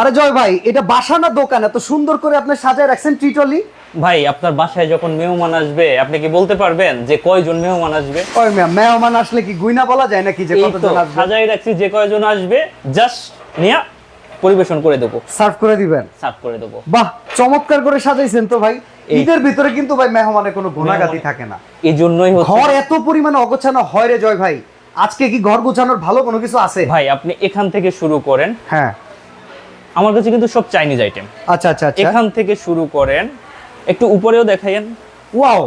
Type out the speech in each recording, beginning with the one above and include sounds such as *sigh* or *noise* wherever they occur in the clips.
আরে জয় ভাই এটা বাসা না দোকান? এত সুন্দর করে আপনি সাজায় রাখছেন টিটলি ভাই আপনার বাসায় যখন মেহমান আসবে আপনি কি বলতে পারবেন যে কয়জন মেহমান আসবে? ওই ম্যাম মেহমান আসলে কি গুইনা বলা যায় নাকি যে কতজন আসবে? সাজাই রাখছি যে কয়জন আসবে জাস্ট নিয়ে পরিবেশন করে দেবো। সার্ভ করে দিবেন? সার্ভ করে দেবো। বাহ চমৎকার করে সাজাইছেন তো ভাই। ঈদের ভিতরে কিন্তু ভাই মেহমানের কোনো গুণাগাতি থাকে না। এই জন্যই হচ্ছে ঘর এত পরিমাণে অগোছানো হয় রে জয় ভাই। আজকে কি ঘর গোছানোর ভালো কোনো কিছু আছে? ভাই আপনি এখান থেকে শুরু করেন। হ্যাঁ। আমার কাছে কিন্তু সব চাইনিজ আইটেম আচ্ছা আচ্ছা আচ্ছা। এখান থেকে শুরু করেন। একটু উপরেও দেখাইন ওয়াও।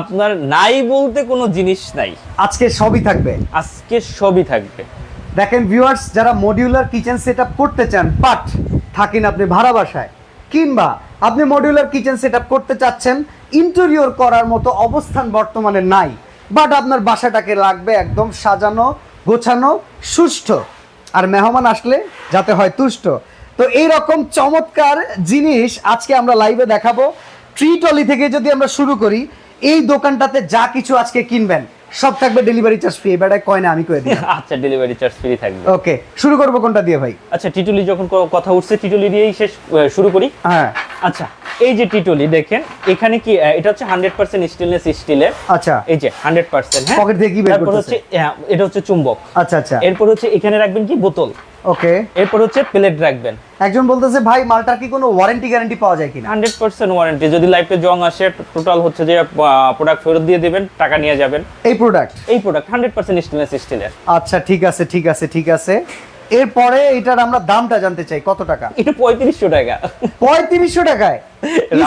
আপনার নাই বলতে কোনো জিনিস নাই। আজকে সবই থাকবে। আজকে সবই থাকবে। দেখেন ভিউয়ার্স যারা মডিউলার কিচেন সেট করতে চান বাট থাকেন আপনি ভাড়া বাসায় কিংবা আপনি মডিউলার কিচেন সেট করতে চাচ্ছেন ইন্টেরিয়র করার মতো অবস্থান বর্তমানে নাই বাট আপনার বাসাটাকে লাগবে একদম সাজানো গোছানো সুষ্ঠ। আর মেহমান আসলে যাতে হয় তুষ্ট। তো এইরকম চমৎকার জিনিস আজকে আমরা লাইভে দেখাবো। ট্রি টলি থেকে যদি আমরা শুরু করি এই দোকানটাতে যা কিছু আজকে কিনবেন সব থাকবে ডেলিভারি চার্জ ফ্রি এবারে কয় না আমি করে দিই *laughs* আচ্ছা ডেলিভারি চার্জ ফ্রি থাকবে। ওকে শুরু করব কোনটা দিয়ে ভাই? আচ্ছা টিটুলি যখন কথা উঠছে টিটুলি দিয়েই শেষ শুরু করি। হ্যাঁ। আচ্ছা এই যে টিটুলি দেখেন এখানে কি এটা হচ্ছে হান্ড্রেড পার্সেন্ট স্টেনলেস স্টিলের আচ্ছা। এই যে হান্ড্রেড পার্সেন্ট হ্যাঁ? Pocket দিয়ে কি বের করতেছে? হচ্ছে হ্যাঁ, এটা হচ্ছে চুম্বক। আচ্ছা আচ্ছা। এরপর হচ্ছে এখানে রাখবেন কি বোতল। ওকে এরপর হচ্ছে প্লেট রাখবেন। একজন বলতেছে ভাই মালটার কি কোনো ওয়ারেন্টি গ্যারান্টি পাওয়া যায় কিনা? হান্ড্রেড পার্সেন্ট ওয়ারেন্টি যদি লাইফে জং আসে টোটাল হচ্ছে যে প্রোডাক্ট ফেরত দিয়ে দিবেন টাকা নিয়ে যাবেন। এই প্রোডাক্ট এই প্রোডাক্ট হান্ড্রেড পার্সেন্ট স্টেনলেস স্টিলের আচ্ছা ঠিক আছে ঠিক আছে ঠিক আছে। এরপরে এটার আমরা দামটা জানতে চাই কত টাকা? এটা পঁয়ত্রিশশো টাকা। পঁয়ত্রিশশো টাকায়?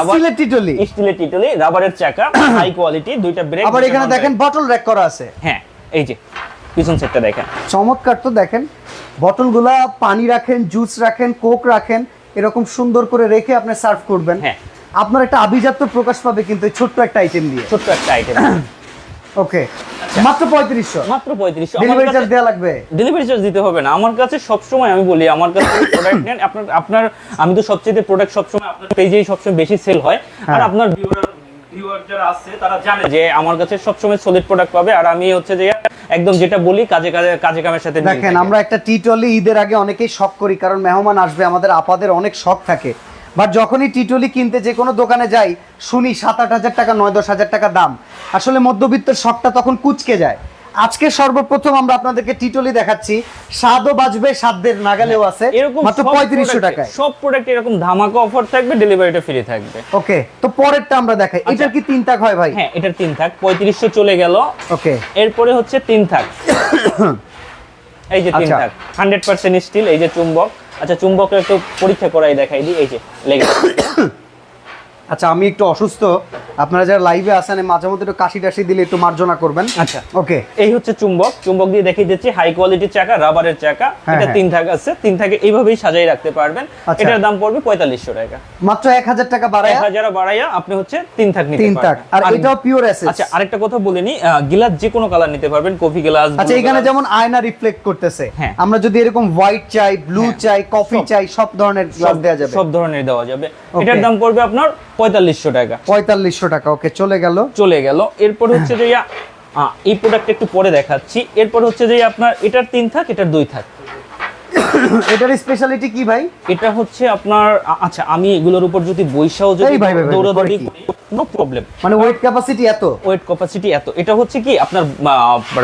স্টিলের টিটলি। স্টিলের টিটলি রাবারের চাকা হাই কোয়ালিটি দুইটা ব্রেক আবার এখানে দেখেন বটল র্যাক করা আছে। হ্যাঁ এই যে। পিছন সেটটা দেখেন। চমৎকার তো দেখেন। বটলগুলা পানি রাখেন জুস রাখেন কোক রাখেন এরকম সুন্দর করে রেখে আপনি সার্ভ করবেন। হ্যাঁ। আপনার একটা আভিজাত্য প্রকাশ পাবে কিন্তু এই ছোট্ট একটা আইটেম দিয়ে। ছোট্ট একটা আইটেম ওকে। মাত্র পঁয়ত্রিশশো। মাত্র পঁয়ত্রিশশো। ডেলিভারি চার্জ দেওয়া লাগবে? ডেলিভারি চার্জ দিতে হবে না। আমার কাছে সবসময় আমি বলি আমার কাছে প্রোডাক্ট নেন আপনার আপনার আমি তো সবচেয়ে প্রোডাক্ট সবসময় আপনার পেজেই সবসময় বেশি সেল হয়। আর হ্যাঁ। আপনার ভিউয়ার ভিউয়ার যারা আছে তারা জানে যে আমার কাছে সবসময় সলিড প্রোডাক্ট পাবে। আর আমি হচ্ছে যে একদম যেটা বলি কাজে কাজে কাজে কামের সাথে দেখেন আমরা একটা টি টলি ঈদের আগে অনেকেই শখ করি কারণ মেহমান আসবে আমাদের আপাদের অনেক শখ থাকে। বাট যখনই টিটলি কিনতে যে কোনো দোকানে যাই শুনি সাত আট হাজার টাকা নয় দশ হাজার টাকা দাম। আসলে মধ্যবিত্তের শখটা তখন কুচকে যায়। আজকে সর্বপ্রথম আমরা আপনাদেরকে টিটলি দেখাচ্ছি। স্বাদও বাজবে সাধ্যের নাগালেও আছে। এরকম মাত্র পঁয়ত্রিশশো টাকায়। সব প্রোডাক্ট এরকম ধামাকা অফার থাকবে ডেলিভারিটা ফ্রি থাকবে। ওকে তো পরেরটা আমরা দেখাই। আচ্ছা। এটার কি তিন থাক হয় ভাই? হ্যাঁ এটার তিন থাক। পঁয়ত্রিশশো চলে গেল। ওকে। এরপরে হচ্ছে তিন থাক। *coughs* এই যে তিন আচ্ছা। থাক। হান্ড্রেড পার্সেন্ট স্টিল এই যে চুম্বক। আচ্ছা চুম্বকের একটু পরীক্ষা করাই দেখাই দিই। এই যে লেগে। আচ্ছা আমি একটু অসুস্থ। আপনারা যারা লাইভে আসেন মাঝে মধ্যে একটু কাশি টাশি দিলে একটু মার্জনা করবেন। আচ্ছা। ওকে এই হচ্ছে চুম্বক। চুম্বক দিয়ে দেখিয়ে দিচ্ছি হাই কোয়ালিটির চাকা রাবারের চাকা। হ্যাঁ, এটা হ্যাঁ। তিন থাক আছে। তিন থাকে এইভাবেই সাজাই রাখতে পারবেন। আচ্ছা। এটার দাম পড়বে পঁয়তাল্লিশশো টাকা। মাত্র এক হাজার টাকা বাড়ায় এক হাজার বাড়াইয়া আপনি হচ্ছে তিন থাক নিতে তিন পারবেন। আর এটাও পিওর অ্যাসেস আচ্ছা আরেকটা কথা বলিনি গিলাস যে কোনো কালার নিতে পারবেন কফি গ্লাস আচ্ছা এখানে যেমন আয়না রিফ্লেক্ট করতেছে। হ্যাঁ। আমরা যদি এরকম হোয়াইট চাই ব্লু। চাই কফি চাই সব ধরনের গ্লাস দেওয়া যাবে। সব ধরনের দেওয়া যাবে। এটার দাম পড়বে আপনার পঁয়তাল্লিশশো টাকা। পঁয়তাল্লিশশো টাকা ওকে চলে গেল। চলে গেল। এরপর হচ্ছে যে এই প্রোডাক্ট একটু পরে দেখাচ্ছি। এরপর হচ্ছে যে আপনার এটার তিন থাক এটার দুই থাক। এটার স্পেশালিটি কি ভাই? এটা হচ্ছে আপনার আচ্ছা আমি এগুলোর উপর যদি বৈশাও যদি দৌড়াদৌড়ি নো প্রবলেম মানে ওয়েট ক্যাপাসিটি এত? ওয়েট ক্যাপাসিটি এত। এটা হচ্ছে কি আপনার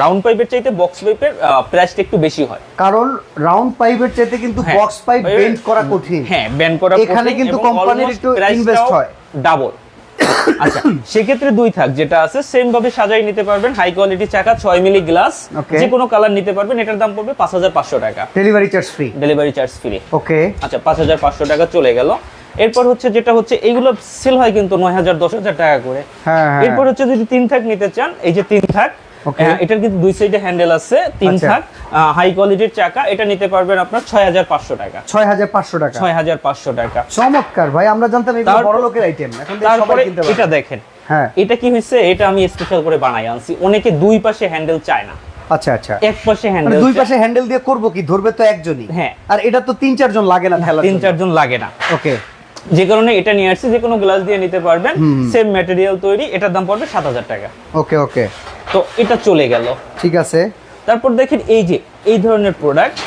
রাউন্ড পাইপের চাইতে বক্স পাইপের প্রাইসটা একটু বেশি হয়। কারণ রাউন্ড পাইপের চাইতে কিন্তু। বক্স পাইপ বেন্ড করা কঠিন। হ্যাঁ ব্যান করা এখানে কিন্তু কোম্পানির একটু টাও হয়। ডাবল আচ্ছা সেক্ষেত্রে দুই থাক যেটা আছে সেম ভাবে সাজাই নিতে পারবেন। হাই কোয়ালিটি চাকা ছয় মিলি গ্লাস যে কোনো কালার নিতে পারবেন এটার দাম পড়বে পাঁচ হাজার পাঁচশো টাকা। Delivery charge free delivery charge free okay আচ্ছা পাঁচ হাজার পাঁচশো টাকা চলে গেল। এরপর হচ্ছে যেটা হচ্ছে এইগুলো সেল হয় কিন্তু নয় হাজার দশ হাজার টাকা করে। হ্যাঁ হ্যাঁ। এরপর হচ্ছে যদি তিন থাক নিতে চান এই যে তিন থাক এটার কিন্তু দুই সাইডে হ্যান্ডেল আছে তিন আচ্ছা। থাক হাই কোয়ালিটির চাকা এটা নিতে পারবেন আপনার ছয় হাজার পাঁচশো টাকা। ছয় হাজার পাঁচশো টাকা। ছয় হাজার পাঁচশো টাকা। চমৎকার ভাই আমরা জানতাম তারপর- বড় লোকের আইটেম এখন তারপরে এটা দেখেন। হ্যাঁ। এটা কি হয়েছে? এটা আমি স্পেশাল করে বানাই আনছি। অনেকে দুই পাশে হ্যান্ডেল চায় না। আচ্ছা আচ্ছা। এক পাশে হ্যান্ডেল দুই পাশে হ্যান্ডেল দিয়ে করব কি? ধরবে তো একজনই। হ্যাঁ। আর এটা তো তিন চারজন লাগে না ঠেলা তিন চারজন লাগে না। ওকে যে কারণে এটা নিয়ে আসছি যে কোনো গ্লাস দিয়ে নিতে পারবেন সেম ম্যাটেরিয়াল তৈরি এটার দাম পড়বে সাত হাজার টাকা। ওকে ওকে। তো এটা চলে গেল। ঠিক আছে। তারপর দেখেন এই যে এই ধরনের প্রোডাক্ট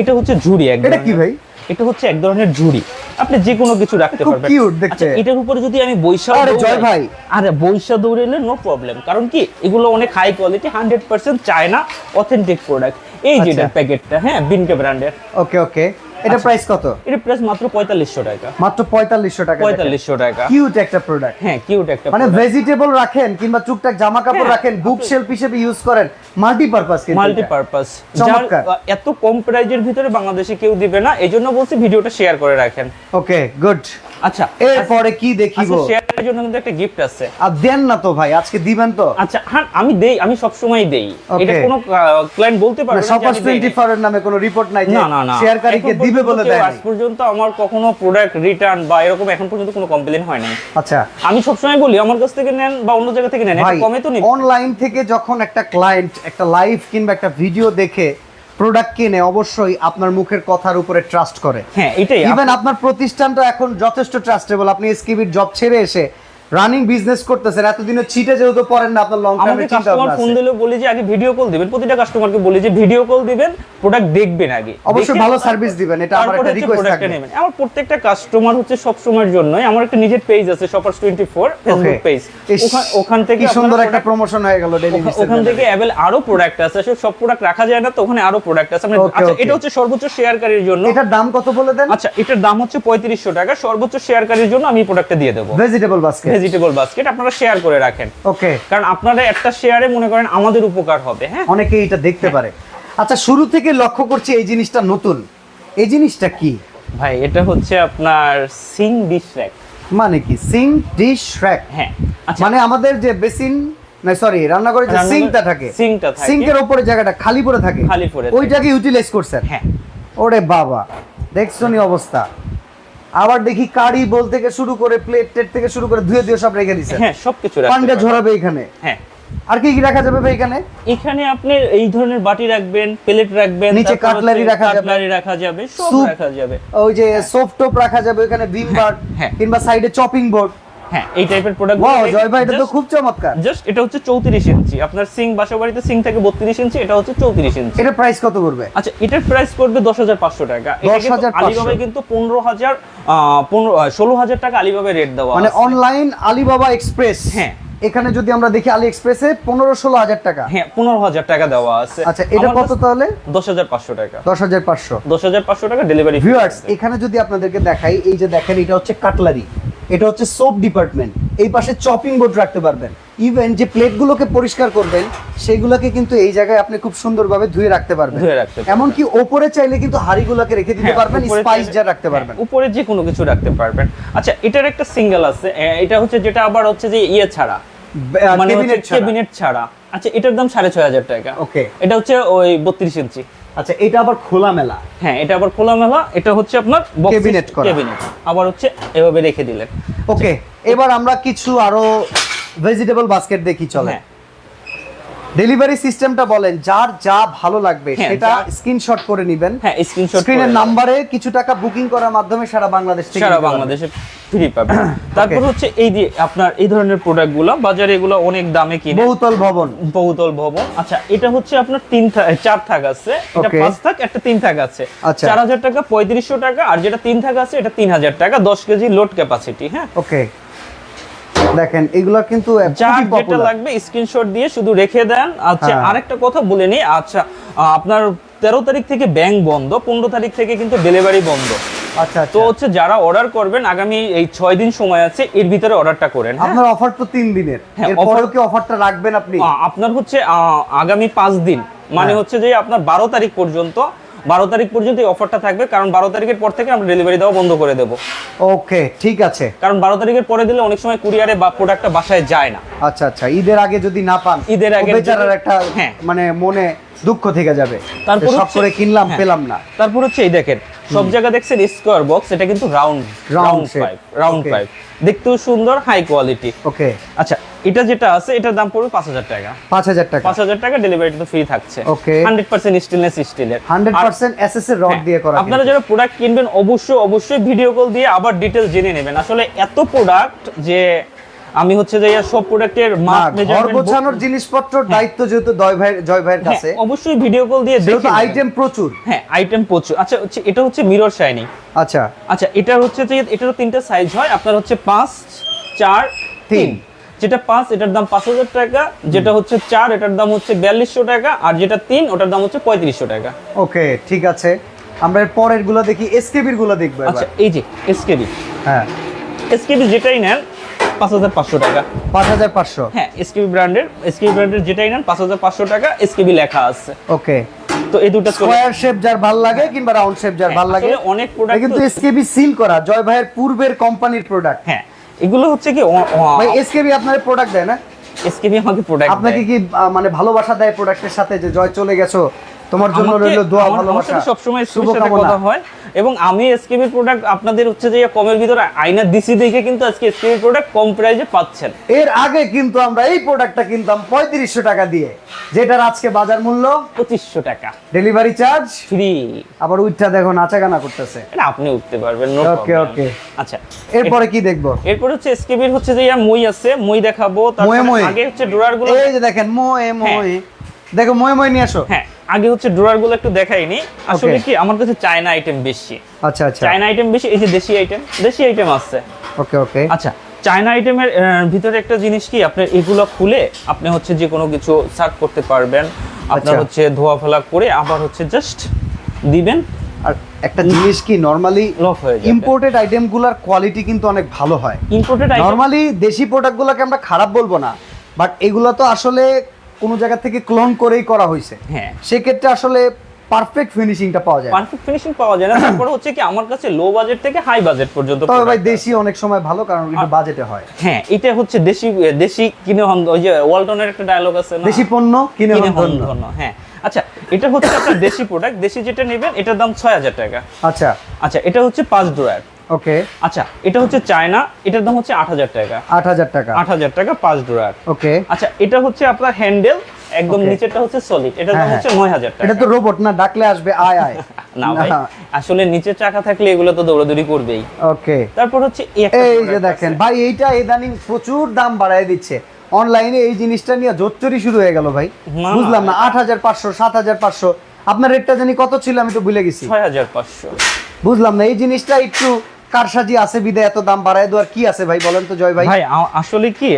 এটা হচ্ছে ঝুড়ি এক এটা কি ভাই? এটা হচ্ছে এক ধরনের ঝুড়ি। আপনি যে কোনো কিছু রাখতে পারবেন। cute দেখতে। আচ্ছা, এটার উপরে যদি আমি বৈশাখ আরে জয় ভাই। আরে বৈশাখ দৌড়াইলে নো প্রবলেম কারণ কি? এগুলো অনেক high quality hundred percent China authentic product এই আচ্ছা। যেটা প্যাকেটটা হ্যাঁ বিনকে ব্র্যান্ডের ওকে ওকে। এটা আচ্ছা। প্রাইস কত? এটা প্রাইস মাত্র পঁয়তাল্লিশশো টাকা। মাত্র পঁয়তাল্লিশশো টাকা পঁয়তাল্লিশশো টাকা। কিউট একটা প্রোডাক্ট হ্যাঁ কিউট একটা মানে ভেজিটেবল রাখেন কিংবা টুকটাক জামা কাপড় হ্যাঁ, রাখেন বুক শেলফ হিসেবে ইউজ করেন মাল্টিপারপাস কিন্তু মাল্টিপারপাস চমৎকার। এত কম প্রাইজের ভিতরে বাংলাদেশে কেউ দিবে না এই জন্য বলছি ভিডিওটা শেয়ার করে রাখেন। ওকে গুড আচ্ছা এরপরে কি দেখিব? আচ্ছা শেয়ারের জন্য কিন্তু একটা গিফট আছে। আর দেন না তো ভাই আজকে দিবেন তো? আচ্ছা হ্যাঁ আমি দেই আমি সব সময় দেই এটা কোনো ক্লায়েন্ট বলতে পারবে না সপাস আমি দেই নাই। 24 এর নামে কোনো রিপোর্ট নাই না না শেয়ারকারীকে দিবে বলে দেয় আজ পর্যন্ত আমার কখনো প্রোডাক্ট রিটার্ন বা এরকম এখন পর্যন্ত কোনো কমপ্লেন হয় নাই। আচ্ছা। আমি সবসময় বলি আমার কাছ থেকে নেন বা অন্য জায়গা থেকে নেন একটু কমে তো নিন অনলাইন থেকে যখন একটা ক্লায়েন্ট একটা লাইভ কিংবা একটা ভিডিও দেখে প্রোডাক্ট কিনে অবশ্যই আপনার মুখের কথার উপরে ট্রাস্ট করে। হ্যাঁ এটাই। ইভেন আপনার প্রতিষ্ঠানটা এখন যথেষ্ট ট্রাস্টেবল আপনি এসকিবির জব ছেড়ে এসে রানিং বিজনেস করতেছেন এতদিনও চিটে যেহেতু পড়েন না আপনার লং টার্মে চিন্তা কাস্টমার ভাবনা ফোন দিলে বলি যে আগে ভিডিও কল দিবেন প্রতিটা কাস্টমারকে বলি যে ভিডিও কল দিবেন প্রোডাক্ট দেখবেন আগে। অবশ্যই ভালো সার্ভিস দিবেন এটা আমার একটা রিকোয়েস্ট থাকবে। আমার প্রত্যেকটা কাস্টমার হচ্ছে সব সময়ের জন্যই আমার একটা নিজের পেজ আছে শপার্স 24 ফেসবুক পেজ ওখান থেকে কি সুন্দর একটা প্রমোশন হয়ে গেল ওখা- ওখান থেকে অ্যাভেল আরও প্রোডাক্ট আছে সব প্রোডাক্ট রাখা যায় না তো ওখানে আরও প্রোডাক্ট আছে। মানে আচ্ছা এটা হচ্ছে সর্বোচ্চ শেয়ারকারীর জন্য। এটার দাম কত বলে দেন? আচ্ছা এটার দাম হচ্ছে পঁয়ত্রিশশো টাকা সর্বোচ্চ শেয়ারকারীর জন্য আমি প্রোডাক্টটা দিয়ে দেবো। ভেজিটেবল বাস্কেট ভেজিটেবল বাস্কেট আপনারা শেয়ার করে রাখেন। ওকে কারণ আপনারা একটা শেয়ারে মনে করেন আমাদের উপকার হবে হ্যাঁ? অনেকেই এটা দেখতে পারে। আচ্ছা শুরু থেকে লক্ষ্য করছি এই জিনিসটা নতুন। এই জিনিসটা কি? ভাই এটা হচ্ছে আপনার সিং ডিশ র্যাক মানে কি? সিং ডিশ র্যাক হ্যাঁ। আচ্ছা। মানে আমাদের যে বেসিন না সরি রান্নাঘরে যে সিঙ্কটা থাকে সিঙ্কটা থাকে। সিঙ্কের উপরে জায়গাটা খালি পড়ে থাকে খালি পড়ে ওইটাকে ইউটিলাইজ করছেন? হ্যাঁ। ওরে বাবা দেখছ নি অবস্থা? আবার দেখি কারি বল থেকে শুরু করে প্লেট টেট থেকে শুরু করে ধুয়ে ধুয়ে সব রেখে দিছে। হ্যাঁ সবকিছু পানিটা ঝরাবে এখানে? হ্যাঁ। আর কি কি রাখা যাবে ভাই এখানে? এখানে আপনি এই ধরনের বাটি রাখবেন প্লেট রাখবেন নিচে কাটলারি রাখা যাবে। কাটলারি রাখা যাবে সব রাখা যাবে। ওই যে সোফট টপ রাখা যাবে এখানে ভিম বার হ্যাঁ। কিংবা সাইডে চপিং বোর্ড হ্যাঁ এই টাইপের প্রোডাক্ট ওয়াও জয় ভাই এটা তো খুব চমৎকার। জাস্ট এটা হচ্ছে চৌত্রিশ ইঞ্চি। আপনার সিং বাসা বাড়িতে সিং থাকে বত্রিশ ইঞ্চি এটা হচ্ছে চৌত্রিশ ইঞ্চি। এটা প্রাইস কত করবে আচ্ছা এটার প্রাইস পড়বে দশ হাজার পাঁচশো টাকা। এটা কিন্তু 10,500 কিন্তু পনেরো হাজার পনেরো ষোলো হাজার টাকা আলিবাবা রেট দেওয়া মানে অনলাইন আলিবাবা এক্সপ্রেস হ্যাঁ। এখানে যদি আমরা দেখি আলি এক্সপ্রেসে পনেরো ষোলো হাজার টাকা। হ্যাঁ পনেরো হাজার টাকা দেওয়া আছে। আচ্ছা এটা কত তাহলে? দশ হাজার পাঁচশো টাকা। দশ হাজার পাঁচশো। দশ হাজার পাঁচশো টাকা ডেলিভারি ভিউয়ার্স এখানে যদি আপনাদেরকে দেখাই এই যে দেখেন এটা হচ্ছে কাটলারি এটা হচ্ছে সোপ ডিপার্টমেন্ট এই পাশে চপিং বোর্ড রাখতে পারবেন। ইভেন যে প্লেটগুলোকে পরিষ্কার করবেন সেগুলোকে কিন্তু এই জায়গায় আপনি খুব সুন্দরভাবে ধুয়ে রাখতে পারবেন। ধুয়ে রাখতে পারবেন। এমনকি ওপরে চাইলে কিন্তু হাড়িগুলোকে রেখে দিতে হ্যাঁ, পারবেন উপরে স্পাইস চাইলে- জার রাখতে পারবেন। হ্যাঁ, উপরে যে কোনো কিছু রাখতে পারবেন। আচ্ছা এটার একটা সিঙ্গেল আছে। এ, এটা হচ্ছে যেটা আবার হচ্ছে যে ইয়ে ছাড়া। মানে ক্যাবিনেট। ক্যাবিনেট ছাড়া। আচ্ছা এটার দাম সাড়ে ছয় হাজার টাকা। ওকে। এটা হচ্ছে ওই বত্রিশ ইঞ্চি। আচ্ছা এটা আবার খোলামেলা হ্যাঁ এটা আবার খোলামেলা এটা হচ্ছে আপনার Cabinet করা। ক্যাবিনেট আবার হচ্ছে এভাবে রেখে দিলেন। ওকে এবার আমরা কিছু আরও ভেজিটেবল বাস্কেট দেখি চলে? হ্যাঁ। ডেলিভারি সিস্টেমটা বলেন যার যা ভালো লাগবে হ্যাঁ, সেটা স্ক্রিনশট করে নেবেন। হ্যাঁ স্ক্রিনশট স্ক্রিনের নাম্বারে কিছু টাকা বুকিং করার মাধ্যমে সারা বাংলাদেশ থেকে সারা বাংলাদেশে ফ্রি পাবেন। *coughs* তারপর হচ্ছে এই যে আপনার এই ধরনের প্রোডাক্টগুলো বাজারে এগুলো অনেক দামে কিনে। বহুতল ভবন। বহুতল ভবন। আচ্ছা এটা হচ্ছে আপনার তিন চার থাক আছে। এটা পাঁচ থাক একটা তিন থাক আছে। আচ্ছা। চার হাজার টাকা পঁয়ত্রিশশো টাকা আর যেটা তিন থাক আছে এটা তিন হাজার টাকা দশ কেজি লোড ক্যাপাসিটি হ্যাঁ? ওকে দেখেন এগুলো কিন্তু যার যেটা লাগবে স্ক্রিনশট দিয়ে শুধু রেখে দেন। আচ্ছা হ্যাঁ। আরেকটা কথা বলে নিই। আচ্ছা আপনার তেরো তারিখ থেকে ব্যাংক বন্ধ পনেরো তারিখ থেকে কিন্তু ডেলিভারি বন্ধ। আচ্ছা তো আচ্ছা হচ্ছে যারা অর্ডার করবেন আগামী এই ছয় দিন সময় আছে এর ভিতরে অর্ডারটা করেন হ্যাঁ? আপনার অফার তো তিন দিনের। হ্যাঁ, এরপরেও কি অফারটা রাখবেন আপনি? আপনার হচ্ছে আগামী পাঁচ দিন। মানে। হচ্ছে যে আপনার বারো তারিখ পর্যন্ত বারো তারিখ পর্যন্ত এই অফারটা থাকবে কারণ বারো তারিখের পর থেকে আমরা ডেলিভারি দেওয়া বন্ধ করে দেবো। ওকে ঠিক আছে। কারণ বারো তারিখের পরে দিলে অনেক সময় কুরিয়ারে বা প্রোডাক্টটা বাসায় যায় না। আচ্ছা আচ্ছা ঈদের আগে যদি না পান ঈদের আগে বেচারার একটা হ্যাঁ। মানে মনে দুঃখ থেকে যাবে। তারপর সব করে কিনলাম হ্যাঁ। পেলাম না। তারপর হচ্ছে এই দেখেন সব জায়গা দেখছেন স্কোয়ার বক্স এটা কিন্তু round round pipe round pipe দেখতেও সুন্দর হাই কোয়ালিটি ওকে আচ্ছা এটা যেটা আছে এটার দাম পড়বে পাঁচ হাজার টাকা। পাঁচ হাজার টাকা। পাঁচ হাজার টাকা ডেলিভারি তো ফ্রি থাকছে। ওকে হান্ড্রেড পার্সেন্ট স্টেনলেস স্টিলের হান্ড্রেড পার্সেন্ট এসএস এর রড দিয়ে করা হ্যাঁ, আপনারা যারা প্রোডাক্ট কিনবেন অবশ্যই অবশ্যই ভিডিও কল দিয়ে আবার ডিটেলস জেনে নেবেন। আসলে এত প্রোডাক্ট যে আমি হচ্ছে যে সব প্রোডাক্টের মাপ মেজারমেন্ট গোছানোর জিনিসপত্র দায়িত্ব যেহেতু জয় ভাই জয় ভাইয়ের কাছে হ্যাঁ, অবশ্যই ভিডিও কল দিয়ে দেখে আইটেম প্রচুর। হ্যাঁ আইটেম প্রচুর। আচ্ছা হচ্ছে এটা হচ্ছে মিরর শাইনিং আচ্ছা। আচ্ছা এটা হচ্ছে যে এটারও তিনটা সাইজ হয়। আপনার হচ্ছে পাঁচ চার তিন। যেটা পাঁচ এটার দাম পাঁচ হাজার টাকা। যেটা হচ্ছে চার এটার দাম হচ্ছে বিয়াল্লিশশো টাকা। আর যেটা তিন ওটার দাম হচ্ছে পঁয়ত্রিশশো টাকা। ওকে ঠিক আছে। আমরা এর পরেরগুলো দেখি এসকেবিরগুলো দেখব আচ্ছা এই যে এসকেবি হ্যাঁ। এসকেবি যেটাই নেন পাঁচ হাজার পাঁচশো টাকা। পাঁচ হাজার পাঁচশো? হ্যাঁ এসকেবি ব্র্যান্ডের এসকেবি ব্র্যান্ডের যেটাই নেন পাঁচ হাজার পাঁচশো টাকা এসকেবি লেখা আছে। ওকে। তো এই দুটো স্কোয়ার শেপ যার ভালো লাগে কিংবা রাউন্ড শেপ যার হ্যাঁ, ভালো লাগে অনেক এটা কিন্তু এসকেবি সিল করা জয় ভাইয়ের পূর্বের কোম্পানির প্রোডাক্ট হ্যাঁ এগুলো হচ্ছে কি ভাই এসকেবি আপনার প্রোডাক্ট দেয় না? এসকেবি আমাকে প্রোডাক্ট আপনাকে কি মানে ভালোবাসা দেয় প্রোডাক্টের সাথে যে জয় চলে গেছো? তোমার জন্য রইল দোয়া ভালোবাসা সবসময় সাথে শুভকামনা। কথা হয় এবং আমি এসকেবি প্রোডাক্ট আপনাদের হচ্ছে যে কমের ভিতরে আয়না দিছি দেখে কিন্তু আজকে এসকেবি প্রোডাক্ট কম প্রাইসে পাচ্ছেন। এর আগে কিন্তু আমরা এই প্রোডাক্টটা কিনতাম পঁয়ত্রিশশো টাকা দিয়ে যেটার আজকে বাজার মূল্য? পঁচিশশো টাকা। ডেলিভারি চার্জ ফ্রি আবার উইটটা দেখো নাচাগানা করতেছে। এটা আপনি উঠতে পারবেন Okay, problem. okay. আচ্ছা। এরপরে কি দেখব? এরপর হচ্ছে এসকেবির হচ্ছে যে মই আছে মই দেখাবো তারপরে মই। আগে হচ্ছে ড্রয়ারগুলো এই যে দেখেন মোয়ে মোয়ে। দেখো মোয়ে মোয়ে নিয়ে আসো। হ্যাঁ। আগে হচ্ছে ড্রয়ারগুলো একটু দেখাইনি। আসলে কি আমার কাছে চায়না আইটেম বেশি। আচ্ছা আচ্ছা। চায়না আইটেম বেশি এই যে দেশি আইটেম দেশি আইটেম আছে। ওকে ওকে আচ্ছা চায়না আইটেমের ভিতরে একটা জিনিস কি আপনি এগুলো খুলে আপনি হচ্ছে যে কোনো কিছু সার্ভ করতে পারবেন। আপনার আচ্ছা। হচ্ছে ধোয়া ফেলা করে আবার হচ্ছে জাস্ট দিবেন। আর একটা জিনিস কি নরমালি হয়ে ইম্পোর্টেড আইটেমগুলোর কোয়ালিটি কিন্তু অনেক ভালো হয়। ইম্পোর্টেড আইটেম নরমালি দেশি প্রোডাক্টগুলোকে আমরা খারাপ বলব না বাট এগুলো তো আসলে কোনো জায়গা থেকে ক্লোন করেই করা হয়েছে। হ্যাঁ। সেক্ষেত্রে আসলে পারফেক্ট ফিনিশিংটা পাওয়া যায়। পারফেক্ট ফিনিশিং পাওয়া যায় না। তারপরে হচ্ছে কি আমার কাছে লো বাজেট থেকে হাই বাজেট পর্যন্ত তবে ভাই দেশি অনেক সময় ভালো কারণ একটু বাজেটে হয়। হ্যাঁ এটা হচ্ছে দেশি দেশি কিনে ওই যে ওয়ালটনের একটা ডায়লগ আছে না? দেশি পণ্য কিনে। ধন্য। হ্যাঁ। আচ্ছা এটা হচ্ছে আপনার দেশি প্রোডাক্ট দেশি যেটা নেবেন এটার দাম ছয় হাজার টাকা। আচ্ছা। আচ্ছা এটা হচ্ছে পাঁচ ড্রয়ার ওকে। আচ্ছা এটা হচ্ছে চায়না এটার দাম হচ্ছে আট হাজার টাকা। আট হাজার টাকা। আট হাজার টাকা পাঁচ ড্রয়ার ওকে। আচ্ছা এটা হচ্ছে আপনার হ্যান্ডেল একদম নিচেরটা হচ্ছে সলিড দাম হ্যাঁ, হচ্ছে নয় হাজার এটা তো রোবট না ডাকলে আসবে আয় আয়। *laughs* না ভাই আসলে চাকা থাকলে এগুলো তো দৌড়াদৌড়ি করবেই। ওকে। তারপর হচ্ছে এই যে দেখেন ভাই এইটা ইদানিং প্রচুর দাম বাড়ায় দিচ্ছে। অনলাইনে এই জিনিসটা নিয়ে জোচ্চুরি শুরু হয়ে গেল ভাই। বুঝলাম না না। আট হাজার পাঁচশো সাত হাজার পাঁচশো। আপনার রেটটা জানি কত ছিল আমি তো ভুলে গেছি। ছয় হাজার পাঁচশো। বুঝলাম না এই জিনিসটা একটু কারসাজি আছে বিদে এত দাম বাড়ায় দেওয়ার কি আছে ভাই? বলেন তো জয় ভাই। ভাই আসলে কি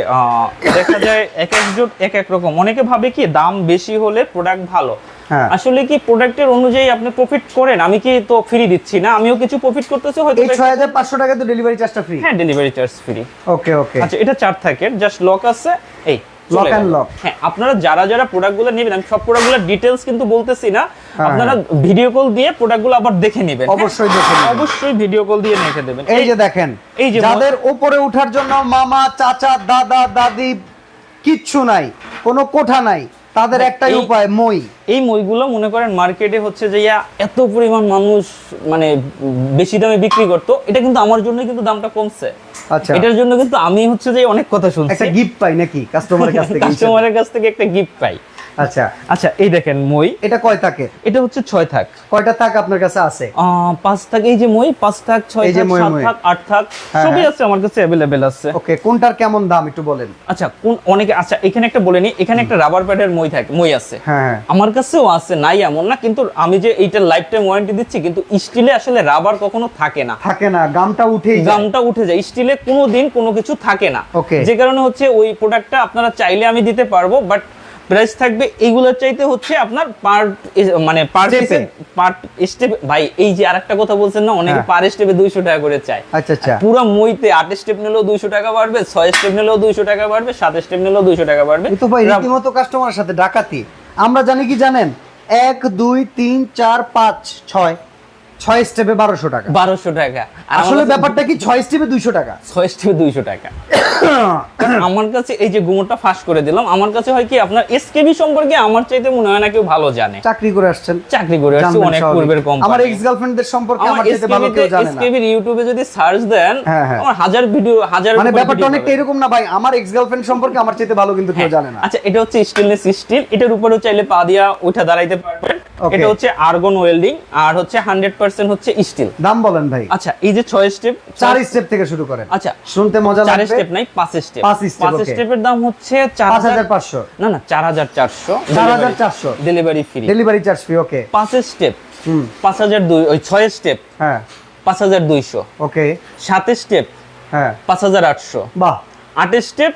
দেখা যায় এক একজন এক এক রকম। অনেকে ভাবে কি দাম বেশি হলে প্রোডাক্ট ভালো। হ্যাঁ। আসলে কি প্রোডাক্টের অনুযায়ী আপনি প্রফিট করেন। আমি কি তো ফ্রি দিচ্ছি না? আমিও কিছু প্রফিট করতেছি হয়তো এই ছয় হাজার পাঁচশো টাকা তো ডেলিভারি চার্জটা ফ্রি হ্যাঁ delivery charge free okay okay আচ্ছা এটা চার থাকে জাস্ট লক আছে। এই চলে Lock লক হ্যাঁ আপনারা যারা যারা প্রোডাক্টগুলো নেবেন আমি সব প্রোডাক্টগুলো ডিটেলস কিন্তু বলতেছি না। হ্যাঁ, আপনারা ভিডিও কল দিয়ে প্রোডাক্টগুলো আবার দেখে নেবেন। হ্যাঁ? অবশ্যই দেখে নেবেন। অবশ্যই ভিডিও কল দিয়ে দেখে দেবেন। এই যে দেখেন এই যে যাদের উপরে ওঠার জন্য মামা চাচা দাদা দাদি কিচ্ছু নাই কোনো কোঠা নাই। তাদের একটাই এই- উপায় মই। এই মইগুলো মনে করেন মার্কেটে হচ্ছে যে এত পরিমাণ মানুষ মানে বেশি দামে বিক্রি করতো এটা কিন্তু আমার জন্য কিন্তু দামটা কমছে। আচ্ছা। এটার জন্য কিন্তু আমি হচ্ছে যে অনেক কথা শুনছি। একটা গিফট পাই নাকি কাস্টমারের কাছ থেকে কাস্টমারের *laughs* কাছ থেকে একটা গিফট পাই। আচ্ছা। আচ্ছা এই দেখেন মই। এটা কয় থাকে? এটা হচ্ছে ছয় থাক। কয়টা থাক আপনার কাছে আছে? পাঁচ থাক এই যে মই পাঁচ থাক ছয় থাক সাত থাক আট থাক হ্যাঁ, সবই হ্যাঁ। আছে আমার কাছে অ্যাভেলেবেল আছে। ওকে কোনটার কেমন দাম একটু বলেন? আচ্ছা কোন অনেকে আচ্ছা এখানে একটা বলে নি এখানে একটা রাবার প্যাডের মই থাকে মই আছে। হ্যাঁ হ্যাঁ। আমার কাছেও আছে নাই এমন না কিন্তু আমি যে এইটা লাইফ টাইম ওয়ারেন্টি দিচ্ছি কিন্তু স্টিলে আসলে রাবার কখনো থাকে না। থাকে না গামটা উঠে যায়। গামটা উঠে যায় স্টিলে কোনো দিন কোনো কিছু থাকে না. যে কারণে হচ্ছে ওই প্রোডাক্টটা আপনারা চাইলে আমি দিতে পারব বাট প্রাইস থাকবে এইগুলোর চাইতে হচ্ছে আপনার পার মানে পার। পার স্টেপ। ভাই এই যে আরেকটা কথা বলছেন না অনেকে হ্যাঁ। পার স্টেপে দুইশো টাকা করে চায়। আচ্ছা আচ্ছা। পুরো মইতে আট স্টেপ নিলেও দুইশো টাকা বাড়বে ছয় স্টেপ নিলেও দুইশো টাকা বাড়বে সাত স্টেপ নিলেও দুইশো টাকা বাড়বে। তো ভাই রীতিমতো কাস্টমারের সাথে ডাকাতি। আমরা জানি কি জানেন? এক দুই তিন চার পাঁচ ছয়। ছয় স্টেপে বারোশো টাকা। বারোশো টাকা। আসলে ব্যাপারটা কি ছয় স্টেপে দুইশো টাকা? ছয় স্টেপে দুইশো টাকা। *coughs* আমার কাছে এই যে গুমোরটা ফাঁস করে দিলাম আমার কাছে হয় কি আপনার এসকেবি সম্পর্কে আমার চাইতে মনে হয় না কেউ ভালো জানে। চাকরি করে আসছেন। চাকরি করে আসছি অনেক পূর্বের কোম্পানি আমার এক্স গার্লফ্রেন্ডদের সম্পর্কে আমার চাইতে ভালো কেউ জানে না। এসকেবির ইউটিউবে যদি সার্চ দেন হ্যাঁ, হ্যাঁ। আমার হাজার ভিডিও হাজার মানে ব্যাপারটা অনেকটা এরকম না ভাই আমার এক্স গার্লফ্রেন্ড সম্পর্কে আমার চাইতে ভালো কিন্তু কেউ জানে না। আচ্ছা এটা হচ্ছে স্টেনলেস স্টিল এটার উপরেও চাইলে পা দিয়া উঠে দাঁড়াইতে পারবেন। এটা হচ্ছে আর্গন ওয়েল্ডিং আর হচ্ছে হান্ড্রেড পার্সেন্ট হচ্ছে স্টিল। দাম বলেন ভাই। আচ্ছা এই যে ছয় স্টেপ চার স্টেপ থেকে শুরু করেন। আচ্ছা শুনতে মজা লাগবে? স্টেপ নাই পাঁচ স্টেপ পাঁচ step, পাঁচ স্টেপের দাম হচ্ছে চার পাঁচ হাজার হাজার পাঁচশো। না না চার হাজার চারশো। চার হাজার চারশো। Delivery free delivery charge fee okay পাঁচ স্টেপ হুম। পাঁচ হাজার দুই ওই ছয় স্টেপ হ্যাঁ। পাঁচ হাজার দুইশো। ওকে সাত স্টেপ হ্যাঁ। পাঁচ হাজার আটশো। বাহ। আট স্টেপ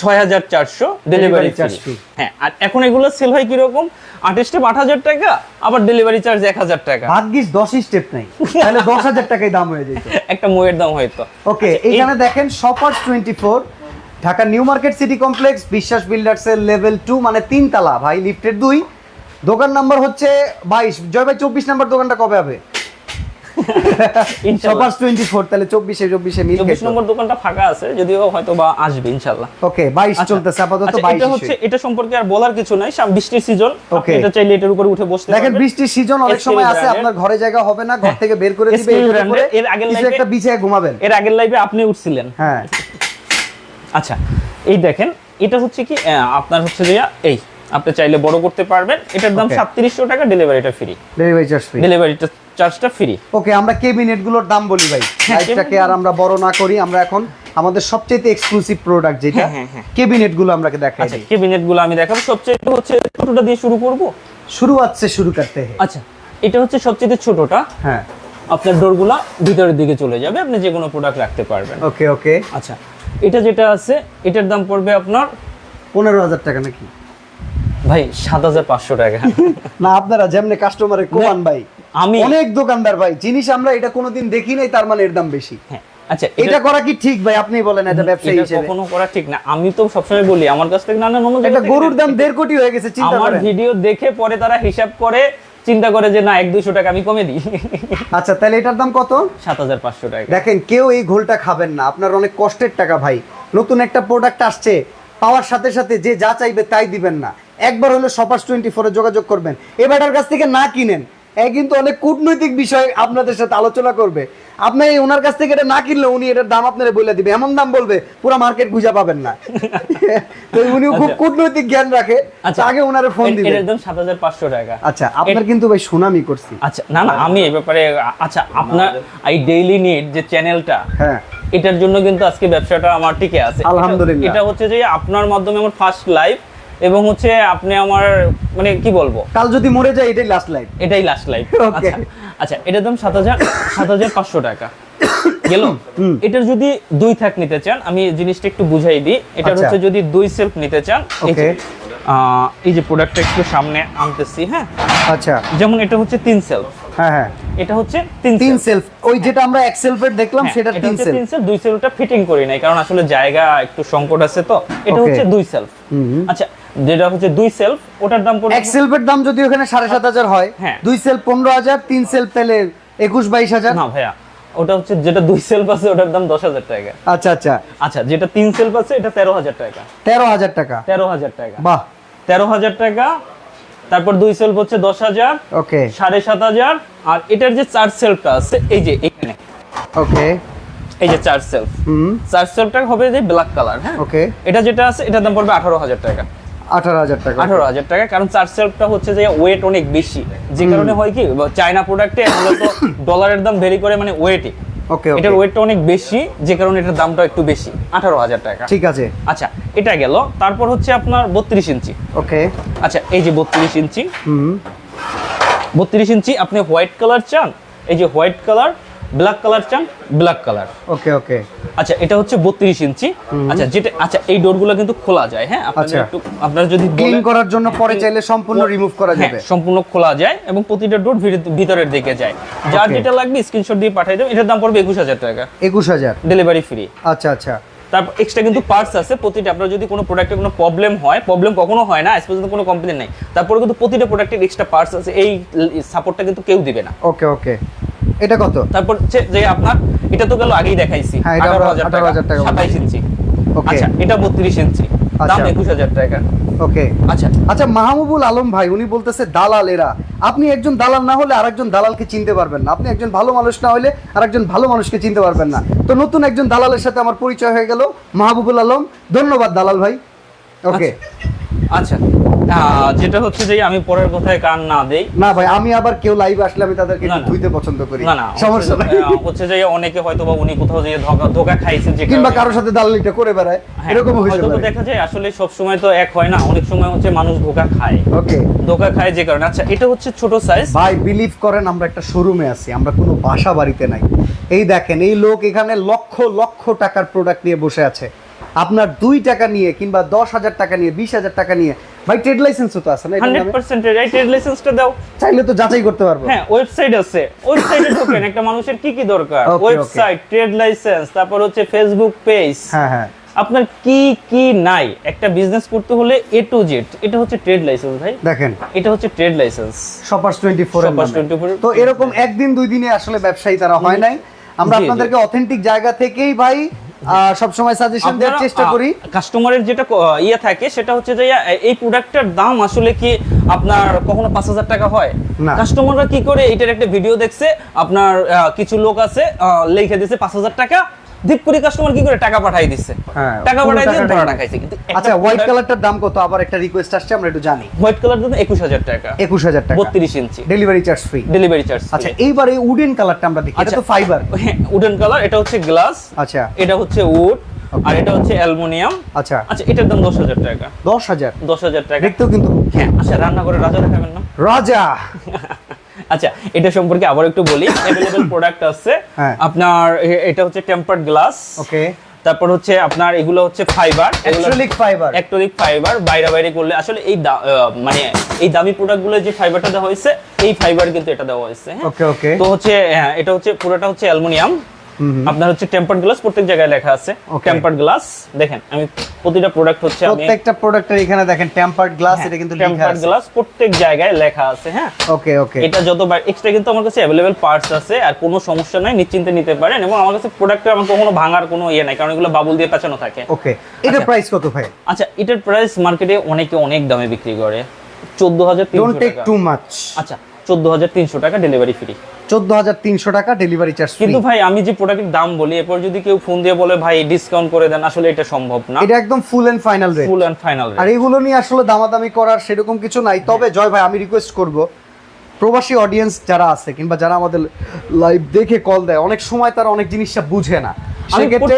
ছয় হাজার চারশো ডেলিভারি চার্জ। হ্যাঁ আর এখন এগুলো সেল হয় কীরকম? আট স্টেপ আট হাজার টাকা আবার ডেলিভারি চার্জ এক হাজার টাকা। ভাগ্যিস দশই স্টেপ নেই। তাহলে দশ হাজার টাকাই দাম হয়ে যেত। *laughs* একটা মোয়ের দাম হয়তো। ওকে আচ্ছা, এখানে দেখেন shoppers twenty four Dhaka new market city complex Biswas builders এর লেভেল টু মানে তিন তালা ভাই লিফটের দুই। দোকান নাম্বার হচ্ছে বাইশ। জয় ভাই চব্বিশ নাম্বার দোকানটা কবে হবে? তাহলে মিল চব্বিশ নম্বর দোকানটা ফাঁকা আছে যদিও হয়তো বা আসবে ওকে বাইশ আচ্ছা, চলতেছে আপাতত আচ্ছা, এটা হচ্ছে এটা সম্পর্কে আর বলার কিছু নাই সাম- বৃষ্টির সিজন Okay. এটা চাইলে এটার উপরে উঠে বসতে দেখেন বৃষ্টির সিজন অনেক সময় আছে। আপনার ঘরে জায়গা হবে না ঘর থেকে বের করে দিবে brand-এর, আগের live-এ- একটা বিছায় ঘুমাবেন। এর আগের লাইভে আপনি উঠছিলেন। হ্যাঁ। আচ্ছা এই দেখেন এটা হচ্ছে কি আপনার হচ্ছে যে এই আপনি চাইলে বড় করতে পারবেন। এটার দাম Okay. সাতত্রিশশো টাকা ডেলিভারিটা ফ্রি ডেলিভারি চার্জ ফ্রি ডেলিভারিটা চার্জটা ফ্রি ওকে আমরা কেবিনেটগুলোর দাম বলি ভাই। হ্যাঁ, লাইভটাকে আর আমরা বড় না করি আমরা এখন আমাদের সবচেয়ে এক্সক্লুসিভ প্রোডাক্ট যেটা হ্যাঁ, হ্যাঁ, হ্যাঁ। কেবিনেটগুলো আমরা দেখাই আচ্ছা দিই। কেবিনেটগুলো আমি দেখাবো। সবচেয়ে হচ্ছে ছোটটা দিয়ে শুরু করব? শুরু আছে শুরু করতে আচ্ছা এটা হচ্ছে সবচেয়ে ছোটটা। হ্যাঁ। আপনার ডোরগুলা ভিতরের দিকে চলে যাবে আপনি যে কোনো প্রোডাক্ট রাখতে পারবেন। ওকে ওকে আচ্ছা এটা যেটা আছে এটার দাম পড়বে আপনার পনেরো হাজার টাকা নাকি? ভাই সাত হাজার পাঁচশো টাকা। না আপনারা যেমনি কাস্টমারে কোমান ভাই আমি অনেক দোকানদার ভাই জিনিস আমরা এটা কোনোদিন দেখি নাই তার মানে এর দাম বেশি। হ্যাঁ আচ্ছা এটা করা কি ঠিক ভাই? আপনি বলেন এটা ব্যবসায়ী এটা হিসেবে। কখনো করা ঠিক না। আমি তো সবসময় বলি আমার কাছ থেকে নানা অন্য এটা গরুর দাম দেড় কোটি হয়ে গেছে চিন্তা আমার ভিডিও দেখে পরে তারা হিসাব করে চিন্তা করে যে না এক দুইশো টাকা আমি কমে দিই। আচ্ছা তাহলে এটার দাম কত? সাত হাজার পাঁচশো টাকা। দেখেন কেউ এই ঘোলটা খাবেন না। আপনার অনেক কষ্টের টাকা ভাই। নতুন একটা প্রোডাক্ট আসছে পাওয়ার সাথে সাথে যে যা চাইবে তাই দিবেন না। একবার হলো সপার্স টোয়েন্টি ফোরে যোগাযোগ করবেন। এ বেটার কাছ থেকে না কিনেন এ কিন্তু অনেক কূটনৈতিক বিষয় আপনাদের সাথে আলোচনা করবে। আপনি এই ওনার কাছ থেকে এটা না কিনলে উনি এটার দাম আপনারা বলে দিবে। এমন দাম বলবে পুরো মার্কেট খুঁজে পাবেন না। তো উনিও খুব কূটনৈতিক জ্ঞান রাখে তো আগে ওনারে ফোন দিবেন। এর দাম সাত হাজার পাঁচশো টাকা। আচ্ছা আপনার কিন্তু ভাই সুনামি করছি। আচ্ছা না না আমি এই ব্যাপারে আচ্ছা আপনার এই ডেইলি নিড যে চ্যানেলটা হ্যাঁ। এটার জন্য কিন্তু আজকে ব্যবসাটা আমার টিকে আছে। আলহামদুলিল্লাহ। এটা হচ্ছে যে আপনার মাধ্যমে আমার ফার্স্ট লাইভ এবং হচ্ছে আপনি আমার মানে কি বলব? কাল যদি মরে যায় এটাই লাস্ট লাইফ এটাই লাস্ট লাইভ *laughs* Okay. আচ্ছা আচ্ছা এটার দাম সাত হাজার সাত হাজার পাঁচশো টাকা। *coughs* গেল? এটার যদি দুই থাক নিতে চান আমি জিনিসটা একটু বুঝাই দিই। এটা আচ্ছা। হচ্ছে যদি দুই সেলফ নিতে চান এই যে, প্রোডাক্টটা একটু সামনে আনতেছি হ্যাঁ? আচ্ছা। যেমন এটা হচ্ছে তিন সেলফ হ্যাঁ হ্যাঁ। এটা হচ্ছে তিন তিন সেলফ ওই যেটা আমরা এক সেলফের দেখলাম হ্যাঁ, সেটা তিন সেলফ তিন সেলফ দুই সেলফটা ফিটিং করি নাই কারণ আসলে জায়গা একটু সংকট আছে তো। এটা হচ্ছে দুই সেলফ আচ্ছা যেটা হচ্ছে দুই সেলফ ওটার দাম পড়বে এক সেলফের দাম যদি ওখানে সাড়ে সাত হাজার হয় হ্যাঁ। দুই সেলফ পনেরো হাজার তিন সেলফ তাহলে একুশ বাইশ হাজার। না ভাইয়া ওটা হচ্ছে যেটা দুই সেলফ আছে ওটার দাম দশ হাজার টাকা। আচ্ছা আচ্ছা। আচ্ছা যেটা তিন সেলফ আছে এটা তেরো হাজার টাকা। তেরো হাজার টাকা। তেরো হাজার টাকা। বাহ। তেরো হাজার টাকা তারপর দুই সেলফ হচ্ছে দশ হাজার ওকে। সাড়ে সাত হাজার আর এটার যে চার সেলফটা আছে এই যে এখানে। ওকে। এই যে চার সেলফ। হুম। চার সেলফটা হবে যে ব্ল্যাক কালার হ্যাঁ? ওকে। এটা যেটা আছে এটার দাম পড়বে আঠারো হাজার টাকা। আঠারো হাজার টাকা। আঠারো হাজার টাকা কারণ চার সেলফটা হচ্ছে যে ওয়েট অনেক বেশি। যে কারণে হয় কি চায়না প্রোডাক্টে মূলত ডলারের দাম ভেরি করে মানে ওয়েটে ওকে এটার ওয়েটটা অনেক বেশি যে কারণে এটার দামটা একটু বেশি আঠারো হাজার টাকা। ঠিক আছে। আচ্ছা এটা গেল। তারপর হচ্ছে আপনার বত্রিশ ইঞ্চি। ওকে। আচ্ছা এই যে বত্রিশ ইঞ্চি। হুম। বত্রিশ ইঞ্চি আপনি হোয়াইট কালার চান এই যে হোয়াইট কালার ব্ল্যাক কালার চান ব্ল্যাক কালার ওকে ওকে আচ্ছা এটা হচ্ছে বত্রিশ ইঞ্চি। আচ্ছা যেটা আচ্ছা এই ডোরগুলো কিন্তু খোলা যায় হ্যাঁ? আপনারা আচ্ছা। একটু আপনারা যদি ক্লিন করার জন্য পরে চাইলে সম্পূর্ণ রিমুভ করা হ্যাঁ, যাবে সম্পূর্ণ খোলা যায় এবং প্রতিটা ডোর ভিতরের দিকে যায়। যার যেটা লাগবে স্ক্রিনশট দিয়ে পাঠিয়ে দেবেন। এটার দাম পড়বে একুশ হাজার টাকা। একুশ হাজার। ডেলিভারি ফ্রি আচ্ছা আচ্ছা। তারপর এক্সট্রা কিন্তু পার্টস আছে প্রতিটা আপনার যদি কোনো প্রোডাক্টে কোনো প্রবলেম হয় প্রবলেম কখনো হয় না আজ পর্যন্ত কোনো কমপ্লেন নাই। তারপরে কিন্তু প্রতিটা প্রোডাক্টের এক্সট্রা পার্টস আছে এই সাপোর্টটা কিন্তু কেউ দিবে না। ওকে ওকে এটা কত? তারপর যে আপনার এটা তো গেল আগেই দেখাইছি হ্যাঁ, আঠারো হাজার 18,000 টাকা সাতাইশ ইঞ্চি। আচ্ছা এটা বত্রিশ ইঞ্চি দাম আচ্ছা। একুশ হাজার টাকা। ওকে আচ্ছা। আচ্ছা মাহমুবুল আলম ভাই উনি বলতেছে দালাল এরা। আপনি একজন দালাল না হলে আরেকজন দালালকে চিনতে পারবেন না। আপনি একজন ভালো মানুষ না হলে আরেকজন ভালো মানুষকে চিনতে পারবেন না। তো নতুন একজন দালালের সাথে আমার পরিচয় হয়ে গেল মাহবুবুল আলম। ধন্যবাদ দালাল ভাই। ওকে আচ্ছা যেটা হচ্ছে যে আমি পরের কথায় কান না দেই। না ভাই আমি আবার কেউ লাইভ আসলে আমি তাদেরকে। ধুইতে পছন্দ করি। না না সমস্যা হচ্ছে যে, অনেকে হয়তো বা উনি কোথাও ধোকা ধোকা খাইছে যে কিংবা কারোর সাথে দালালিটা করে বেড়ায় হ্যাঁ, এরকম দেখা যায় আসলে সব সময় তো এক হয় না অনেক সময় হচ্ছে মানুষ ধোকা খায়। ওকে ধোকা খায় যে কারণে। আচ্ছা এটা হচ্ছে ছোট সাইজ ভাই বিলিভ করেন আমরা একটা শোরুমে আছি আমরা কোনো বাসা বাড়িতে নাই। এই দেখেন এই লোক এখানে লক্ষ লক্ষ টাকার প্রোডাক্ট নিয়ে বসে আছে। আপনার দুই টাকা নিয়ে কিংবা দশ হাজার টাকা নিয়ে বিশ হাজার টাকা নিয়ে ভাই ট্রেড লাইসেন্সও তো আছে না? হান্ড্রেড পার্সেন্ট এই ট্রেড লাইসেন্সটা দাও। চাইলে তো যাচাই করতে পারব। হ্যাঁ ওয়েবসাইট আছে। ওয়েবসাইটে ঢোকেন একটা মানুষের কি কি দরকার. ওয়েবসাইট ট্রেড লাইসেন্স তারপর হচ্ছে ফেসবুক পেজ হ্যাঁ হ্যাঁ। আপনার কি কি নাই? একটা বিজনেস করতে হলে এ টু জেড এটা হচ্ছে ট্রেড লাইসেন্স ভাই। দেখেন। এটা হচ্ছে trade licence shoppers twenty four Shoppers 24 তো এরকম একদিন দুই দিনে আসলে ব্যবসায়ী তারা হয় নাই। আমরা। আপনাদেরকে অথেন্টিক জায়গা থেকেই ভাই সব সময় সাজেশন দেওয়ার চেষ্টা করি কাস্টমারের যেটা ইয়ে থাকে সেটা হচ্ছে যে এই প্রোডাক্টটার দাম আসলে কি আপনার কখনো পাঁচ হাজার টাকা হয়। কাস্টমাররা কি করে এটার একটা ভিডিও দেখছে আপনার কিছু লোক আছে লিখে দিছে পাঁচ হাজার টাকা দীপ করে কাস্টমার কি করে টাকা পাঠাই দিচ্ছে হ্যাঁ, টাকা পাঠাই দিয়ে ধরা। টাকাইছে কিন্তু আচ্ছা হোয়াইট কালারটার দাম কত? আবার একটা রিকোয়েস্ট আসছে আমরা একটু জানি। হোয়াইট কালার দাম টাকা। একুশ হাজার টাকা। বত্রিশ inch. Delivery charge free delivery charge আচ্ছা এইবার এই উডেন কালারটা আমরা দেখি। এটা। তো ফাইবার উডেন কালার এটা হচ্ছে গ্লাস আচ্ছা। এটা হচ্ছে উড আর এটা হচ্ছে অ্যালুমিনিয়াম। আচ্ছা। আচ্ছা এটার দাম দশ হাজার টাকা। দশ হাজার? দশ হাজার টাকা। দেখতেও কিন্তু হ্যাঁ আচ্ছা রান্না করে রাজা দেখাবেন না। রাজা! *laughs* আচ্ছা এটা সম্পর্কে আবার একটু বলি। *coughs* অ্যাভেলেবল প্রোডাক্ট আছে। হ্যাঁ। আপনার এটা হচ্ছে টেম্পার্ড গ্লাস ওকে। তারপর হচ্ছে আপনার এগুলো হচ্ছে fibre acrylic fibre acrylic fibre বাইরে বাইরে করলে আসলে এই মানে এই দামি প্রোডাক্টগুলো যে ফাইবারটা দেওয়া হয়েছে এই ফাইবার কিন্তু এটা দেওয়া হয়েছে হ্যাঁ? ওকে ওকে। তো হচ্ছে হ্যাঁ, এটা হচ্ছে পুরোটা হচ্ছে অ্যালুমিনিয়াম। আপনার হচ্ছে টেম্পার্ড গ্লাস প্রত্যেক জায়গায় লেখা আছে. টেম্পার্ড গ্লাস দেখেন আমি প্রতিটা প্রোডাক্ট হচ্ছে আমি প্রত্যেকটা প্রোডাক্টের এখানে দেখেন টেম্পার্ড গ্লাস এটা কিন্তু লেখা টেম্পার্ড আছে। গ্লাস প্রত্যেক জায়গায় লেখা আছে হ্যাঁ? ওকে ওকে এটা যত এক্সট্রা কিন্তু আমার কাছে অ্যাভেলেবেল পার্টস আছে আর কোনো সমস্যা নাই নিশ্চিন্তে নিতে পারেন এবং আমার কাছে প্রোডাক্টে আমার কখনো ভাঙার কোনো ইয়ে নাই কারণ এগুলো বাবুল দিয়ে পেঁচানো থাকে। ওকে এটা আচ্ছা। প্রাইস কত ভাই? আচ্ছা এটার প্রাইস মার্কেটে অনেকে অনেক দামে বিক্রি করে। চোদ্দ হাজার ডোন্ট টেক। টু মাচ আচ্ছা চোদ্দ হাজার তিনশো টাকা ডেলিভারি ফ্রি চোদ্দ হাজার তিনশো টাকা ডেলিভারি চার্জ কিন্তু ভাই আমি যে প্রোডাক্টের দাম বলি এরপর যদি কেউ ফোন দিয়ে বলে ভাই ডিসকাউন্ট করে দেন আসলে এটা সম্ভব না। এটা একদম full and final rate full and final আর এগুলো নিয়ে আসলে দামাদামি করার সেরকম কিছু নাই। তবে জয় ভাই আমি রিকোয়েস্ট করব প্রবাসী অডিয়েন্স যারা আছে কিংবা যারা আমাদের লাইভ দেখে কল দেয় অনেক সময় তারা অনেক জিনিসটা বুঝে না। সেক্ষেত্রে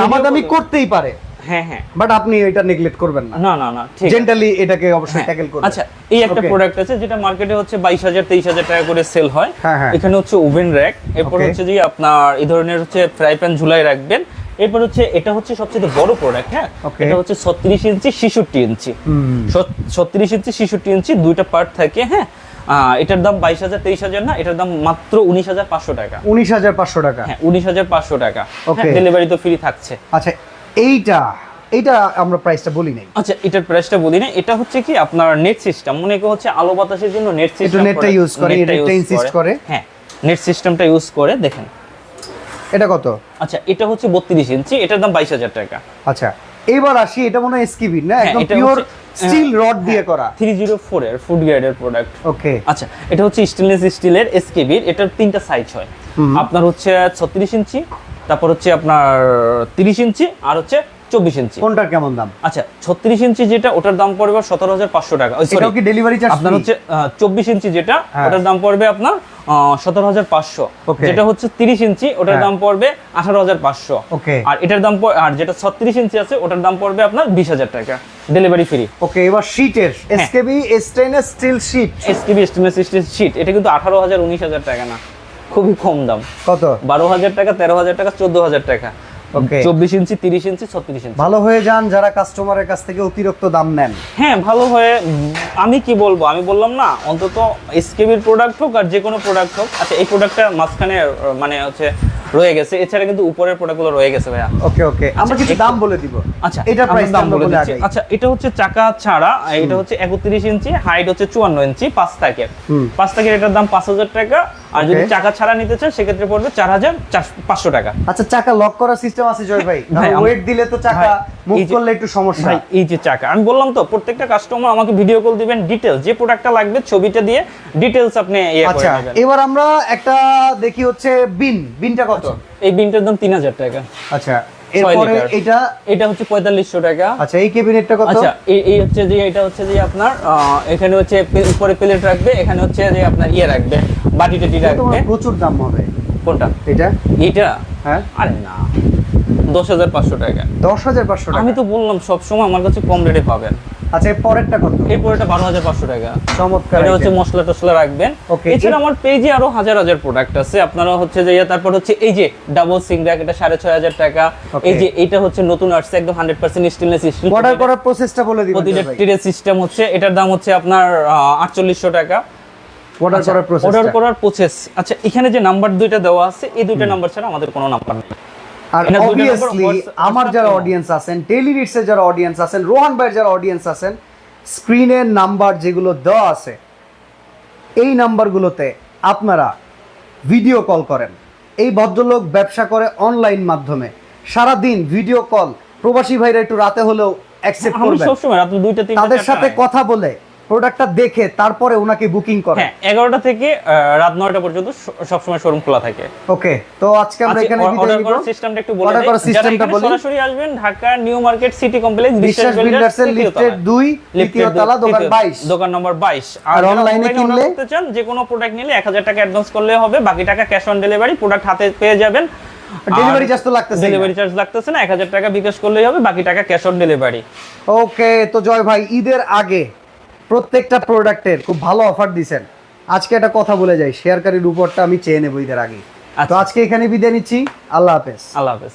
দামাদামি করতেই পারে। হ্যাঁ হ্যাঁ। বাট আপনি এটা নেগলেক্ট করবেন না। না না না ঠিক জেন্টালি এটাকে অবশ্যই হ্যাঁ। ট্যাকেল করবেন। আচ্ছা এই একটা প্রোডাক্ট আছে যেটা মার্কেটে হচ্ছে বাইশ হাজার তেইশ হাজার টাকা করে সেল হয়। হ্যাঁ, হ্যাঁ। এখানে হচ্ছে ওভেন র্যাক এরপর হচ্ছে যে আপনার এই ধরনের হচ্ছে ফ্রাই প্যান ঝুলাই রাখবেন। এরপর হচ্ছে এটা হচ্ছে সবচেয়ে বড় প্রোডাক্ট হ্যাঁ? এটা হচ্ছে ছত্রিশ ইঞ্চি ছেষট্টি ইঞ্চি। ছত্রিশ ইঞ্চি ছেষট্টি ইঞ্চি দুইটা পার্ট থাকে হ্যাঁ? এটার দাম বাইশ হাজার তেইশ হাজার না এটার দাম মাত্র উনিশ হাজার পাঁচশো টাকা। উনিশ হাজার পাঁচশো টাকা। হ্যাঁ উনিশ হাজার পাঁচশো টাকা. ডেলিভারি তো ফ্রি থাকছে। আচ্ছা এইটা এইটা আমরা প্রাইসটা বলি নাই। আচ্ছা এটার প্রাইসটা বলি না এটা হচ্ছে কি আপনার নেট সিস্টেম মনে হচ্ছে আলো বাতাসের জন্য নেট সিস্টেম নেটটা use করে, নেটটা insist করে। হ্যাঁ নেট সিস্টেমটা ইউজ করে দেখেন। এটা কত? আচ্ছা এটা হচ্ছে বত্রিশ ইঞ্চি এটার দাম বাইশ হাজার টাকা। আচ্ছা এবার আসি এটা মনে হয় এসকিবির না? হ্যাঁ, একদম এটা পিওর স্টিল রড দিয়ে করা। থ্রি জিরো ফোর এর ফুড গ্রেডের প্রোডাক্ট ওকে আচ্ছা এটা হচ্ছে স্টেনলেস স্টিলের এসকেবির এটার তিনটা সাইজ হয়। আপনার হচ্ছে ছত্রিশ ইঞ্চি তারপর হচ্ছে আপনার তিরিশ ইঞ্চি আর হচ্ছে চব্বিশ ইঞ্চি। কোনটার কেমন দাম? আচ্ছা ছত্রিশ ইঞ্চি যেটা ওটার দাম পড়বে সতেরো হাজার পাঁচশো টাকা। এটাও কি ডেলিভারি চার্জ আপনার হচ্ছে চব্বিশ ইঞ্চি যেটা হ্যাঁ। ওটার দাম পড়বে আপনার সতেরো হাজার পাঁচশো। যেটা হচ্ছে তিরিশ ইঞ্চি ওটার হ্যাঁ। দাম পড়বে আঠারো হাজার পাঁচশো। আর এটার দাম আর যেটা ছত্রিশ ইঞ্চি আছে ওটার দাম পড়বে আপনার বিশ হাজার টাকা ডেলিভারি ফ্রি ওকে এবার শীটের SKB stainless steel sheet STV stainless steel sheet এটা কিন্তু আঠারো হাজার উনিশ হাজার টাকা না। খুবই কম দাম। কত? বারো হাজার টাকা তেরো হাজার টাকা চোদ্দ হাজার টাকা। চব্বিশ ইঞ্চি তিরিশ ইঞ্চি ছত্রিশ ইঞ্চি। ভালো হয়ে যান যারা কাস্টমারের কাছ থেকে অতিরিক্ত দাম নেন। হ্যাঁ ভালো হয়ে আমি কি বলব? আমি বললাম না অন্তত এসকেবির প্রোডাক্ট হোক আর যে কোনো প্রোডাক্ট হোক। আচ্ছা এই প্রোডাক্টটা মাঝখানে মানে হচ্ছে রয়ে গেছে। এছাড়া কিন্তু উপরের প্রোডাক্টগুলো রয়ে গেছে ভাইয়া। ওকে ওকে। আমরা কিছু দাম বলে দিব। আচ্ছা এটা প্রাইস দাম বলে দিচ্ছি। আচ্ছা এটা হচ্ছে চাকা ছাড়া এটা হচ্ছে একত্রিশ ইঞ্চি হাইট হচ্ছে চুয়ান্ন ইঞ্চি পাঁচ হুম। পাঁচ তাকের এটার দাম পাঁচ হাজার টাকা। আর যদি চাকা ছাড়া নিতে চান সেক্ষেত্রে পড়বে চার হাজার পাঁচশো টাকা। আচ্ছা চাকা লক করার সিস্টেম আছে জয় ভাই। ওয়েট দিলে তো চাকা মুভ করলে একটু সমস্যা। এই যে চাকা। আমি বললাম তো প্রত্যেকটা কাস্টমার আমাকে ভিডিও কল দিবেন ডিটেলস যে প্রোডাক্টটা লাগবে ছবিটা দিয়ে ডিটেলস আপনি ইয়ে করে আচ্ছা এবার আমরা একটা দেখি হচ্ছে বিন বিনটা কত? এই বিনটার দাম তিন হাজার টাকা। আচ্ছা এরপরে এটা? এটা হচ্ছে পঁয়তাল্লিশশো টাকা। আচ্ছা এই ক্যাবিনেটটা কত? আচ্ছা এই এই হচ্ছে যে এটা হচ্ছে যে আপনার এখানে হচ্ছে উপরে প্লেট রাখবে এখানে হচ্ছে যে আপনার ইয়ে রাখবে বাটি টাটি রাখবে। প্রচুর দাম হবে। কোনটা? এটা? এটা? হ্যাঁ। আরে না দশ হাজার পাঁচশো টাকা। দশ হাজার পাঁচশো টাকা। আমি তো বললাম সবসময় আমার কাছে কম রেটে পাবেন। আচ্ছা এর পরেরটা কত? বারো হাজার পাঁচশো টাকা। চমৎকার এটা হচ্ছে মশলা টসলা রাখবেন। এছাড়া আমার পেজে আরও হাজার হাজার প্রোডাক্ট আছে। আপনারা হচ্ছে যে তারপর হচ্ছে এই যে ডাবল সিং র্যাক এটা টাকা। এই যে এটা হচ্ছে নতুন আসছে একদম hundred percent stainless steel order করার প্রসেসটা বলে দিবেন প্রতিটা সিস্টেম হচ্ছে এটার দাম হচ্ছে আপনার আটচল্লিশশো টাকা। অর্ডার করার প্রসেস অর্ডার করার প্রসেস আচ্ছা এখানে যে নাম্বার দুইটা দেওয়া আছে এই দুইটা নাম্বার ছাড়া আমাদের কোনো নাম্বার নেই। আর অবভিয়াসলি আমার যারা অডিয়েন্স আছেন ডেইলি রিটসের যারা অডিয়েন্স আছেন রোহান ভাইয়ের যারা অডিয়েন্স আছেন স্ক্রিনের নাম্বার যেগুলো দেওয়া আছে এই নাম্বারগুলোতে আপনারা ভিডিও কল করেন। এই ভদ্রলোক ব্যবসা করে অনলাইন মাধ্যমে সারা দিন ভিডিও কল প্রবাসী ভাইরা একটু রাতে হলেও অ্যাকসেপ্ট করবেন। তাদের সাথে কথা বলে প্রোডাক্টটা দেখে তারপরে ওনাকে বুকিং করে হ্যাঁ এগারোটা থেকে রাত নয়টা পর্যন্ত সবসময় শোরুম খোলা থাকে। ওকে তো আজকে আমরা আচ্ছা, এখানে অর্ডার করার সিস্টেমটা একটু বলে দেই। সিস্টেমটা বলি। সরাসরি আসবেন Dhaka new market city complex Biswas বিল্ডার্সের লিফটের দুই তৃতীয় তলা দোকান বাইশ। দোকান নম্বর 22 আর online কিনলে? করতে চান যে কোনো প্রোডাক্ট নিলে 1000 টাকা অ্যাডভান্স করলে হবে বাকি টাকা ক্যাশ অন ডেলিভারি প্রোডাক্ট হাতে পেয়ে যাবেন। ডেলিভারি চার্জ তো লাগতেছে ডেলিভারি চার্জ লাগতেছে না 1000 টাকা বিকাশ করলেই হবে বাকি টাকা ক্যাশ অন ডেলিভারি ওকে তো জয় ভাই ঈদের আগে প্রত্যেকটা প্রোডাক্টের খুব ভালো অফার দিছেন। আজকে একটা কথা বলে যাই শেয়ারকারীর উপরটা আমি চেয়ে নেব ঈদের আগে। তো আচ্ছা। আজকে এখানে বিদায় নিচ্ছি আল্লাহ হাফেজ। আল্লাহ হাফেজ।